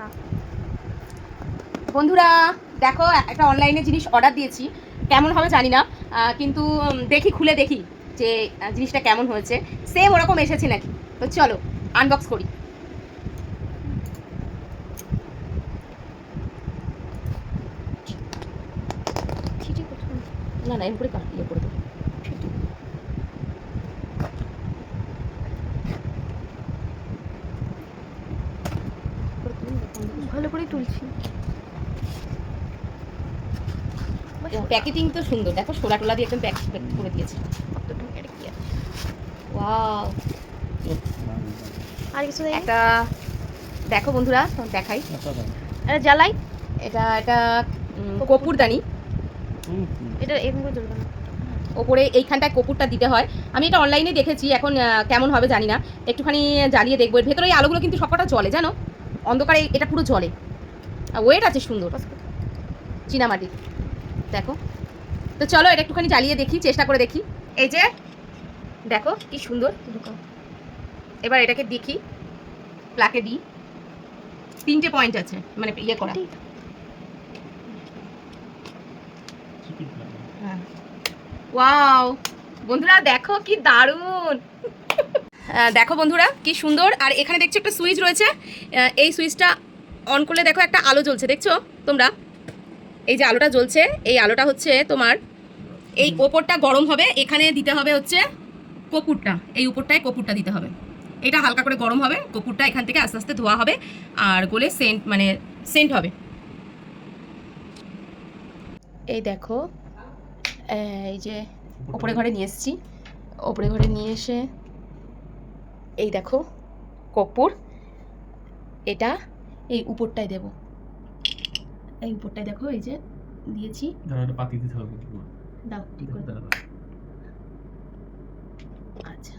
না। বন্ধুরা, দেখো, একটা অনলাইনে জিনিস অর্ডার দিয়েছি। কেমন হবে জানি না কিন্তু দেখি, খুলে দেখি যে জিনিসটা কেমন হয়েছে। সেম ওরকম এসেছে নাকি? তো চলো আনবক্স করি। না না, এর উপরে কাট ইয়ে করে দেবো ভালো করেই তুলছি প্যাকেটিং তো সুন্দর। দেখো সোলা টোলা দিয়ে একদম প্যাক করে দিয়েছে? Wow! আর কিছু নেই? একটা দেখো বন্ধুরা দেখাই। এটা জ্বালাই? এটা এটা কপুরদানি। এটা এরকম না। ওপরে এইখানটায় কপুরটা দিতে হয়। আমি এটা অনলাইনে দেখেছি এখন কেমন হবে জানি না। একটুখানি জ্বালিয়ে দেখব। এর ভেতরে এই আলোগুলো কিন্তু সবকটা জলে জানো? অন্ধকারে এটা পুরো জলে। ওয়েট আছে সুন্দর। চীনামাটি দেখো। তো চলো এটা একটুখানি জ্বালিয়ে দেখি চেষ্টা করে দেখি। এই যে দেখো কি সুন্দর। এবার এটাকে দেখি। প্লাকে দিই তিনটে পয়েন্ট আছে মানে ইয়ে করা। হ্যাঁ। ওয়াও বন্ধুরা দেখো কি দারুণ। দেখো বন্ধুরা কি সুন্দর। আর এখানে দেখছ একটা সুইচ রয়েছে। এই সুইচটা অন করলে দেখো একটা আলো জ্বলছে দেখছ তোমরা? এই যে আলোটা জ্বলছে, এই আলোটা হচ্ছে তোমার, এই ওপরটা গরম হবে, এখানে দিতে হবে হচ্ছে কপুরটা, এই উপরটায় কপুরটা দিতে হবে। এটা হালকা করে গরম হবে, কপুরটা এখান থেকে আস্তে আস্তে ধোয়া হবে, আর গলে সেন্ট মানে সেন্ট হবে। এই দেখো, এই যে ওপরে ঘরে নিয়ে এসেছি, ওপরে ঘরে নিয়ে এসে, এই দেখো কর্পূর এটা এই উপরটায় দেব। এই উপরটায় দেখো এই যে দিয়েছি। পাতি দিতে হবে দাও ঠিক করে দাও। আচ্ছা।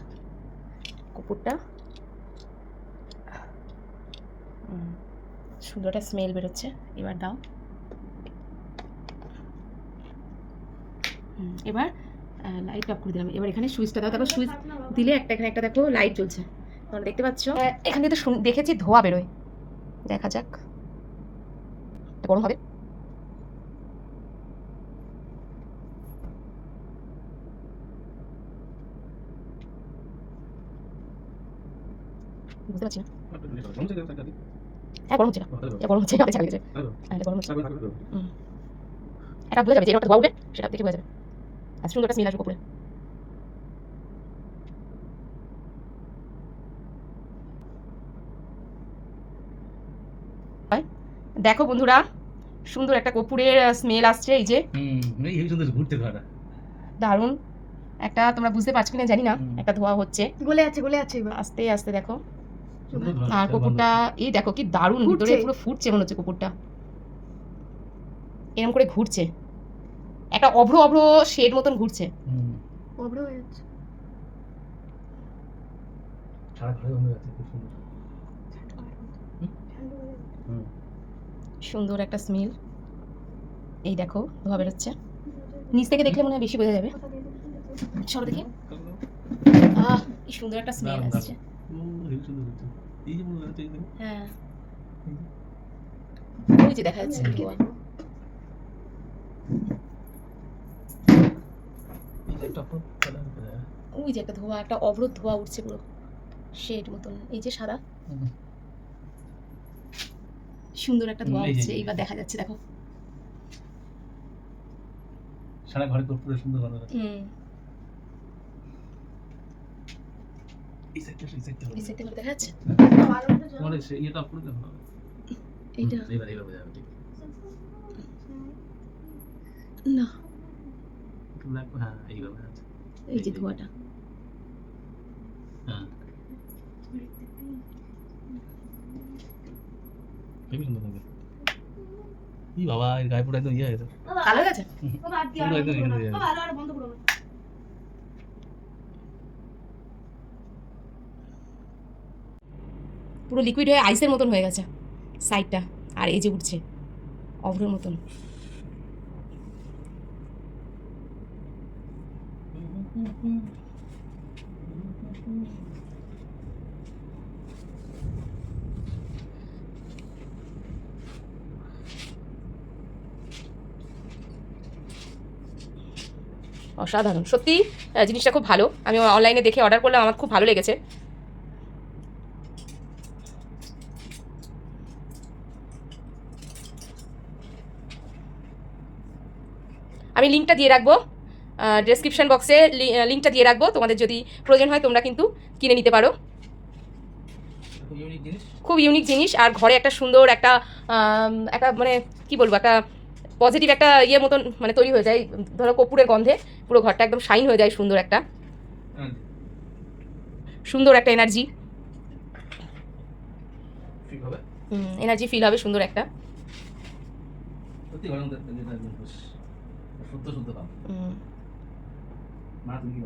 হুম, সুন্দর একটা স্মেল বেরোচ্ছে। এবার দাও। হুম, এবার লাইট অফ করে দিলাম। এবার এখানে সুইচটা দাও। তারপর সুইচ দিলে একটা এখানে একটা দেখো লাইট জ্বলছে। তোমরা দেখতে পাচ্ছ? এখান থেকে তো দেখেছি ধোয়া বেরোয়। দেখা যাক। গরম হবে। বুঝতে পারছি হ্যাঁ না। হ্যাঁ বোঝা যাবে যে এটা সেটা দেখে বোঝা যাবে। আর সুন্দর একটা স্মেল আসবে দেখো বন্ধুরা সুন্দর একটা কপুরের স্মেল আসছে এই যে। হুম এই সুন্দর ঘুরতে দারুণ। একটা তোমরা বুঝতে পারছ কিনা জানি না একটা ধোয়া হচ্ছে। গলে আছে গলে আছে আস্তে আস্তে দেখো। আর কপুরটা এই দেখো কি দারুণ ভিতরে পুরো ফুটছে মনে হচ্ছে কপুরটা এরকম করে ঘুরছে। একটা অভ্র অভ্র শেড মতন ঘুরছে। বড় হয়ে যাচ্ছে। সারা ঘরে বন্ধ আছে খুব সুন্দর। হুম। সুন্দর একটা স্মেল এই দেখো ধোয়া বেরোচ্ছে নিচ থেকে দেখলে মনে হয় বেশি বোঝা যাবে সরো দেখি আহ কি সুন্দর একটা স্মেল আসছে। হ্যাঁ ওই যে দেখা যাচ্ছে ধোঁয়া। যে একটা। ওই যে একটা ধোঁয়া একটা অবরোধ ধোঁয়া উঠছে পুরো শেড মতন এই যে সাদা। সুন্দর একটা ধোঁয়া যে। এইবার দেখা যাচ্ছে দেখো। সারা ঘরে কর্পূরে সুন্দর হুম। এই সাইডটা এই সাইডটা এই সাইডে দেখা যাচ্ছে তোমার ইয়েটা অফ দেখো এইটা। বোঝা যাবে না। হ্যাঁ এই যে ধোঁয়াটা। হ্যাঁ। হেবি সুন্দর লাগে ই বাবা এর গায়ে পুরো একদম ইয়ে হয়ে গেছে। কালো গেছে? পুরো একদম ইয়ে হয়ে পুরো লিকুইড হয়ে আইসের মতন হয়ে গেছে সাইডটা আর এই যে উঠছে অভ্রের মতন। অসাধারণ। সত্যি জিনিসটা খুব ভালো। আমি অনলাইনে দেখে অর্ডার করলাম আমার খুব ভালো লেগেছে। আমি লিঙ্কটা দিয়ে রাখব। ডেসক্রিপশন বক্সে লিঙ্কটা দিয়ে রাখব। তোমাদের যদি প্রয়োজন হয় তোমরা কিন্তু কিনে নিতে পারো। খুব ইউনিক জিনিস। খুব ইউনিক জিনিস। আর ঘরে একটা সুন্দর একটা একটা মানে কি বলব? একটা পজিটিভ একটা ইয়ে মতন মানে তৈরি হয়ে যায় ধরো কপুরের গন্ধে পুরো ঘরটা একদম শাইন হয়ে যায় সুন্দর একটা। সুন্দর একটা এনার্জি এনার্জি ফিল হবে সুন্দর একটা। শুদ্ধ শুদ্ধ মা তুমি কি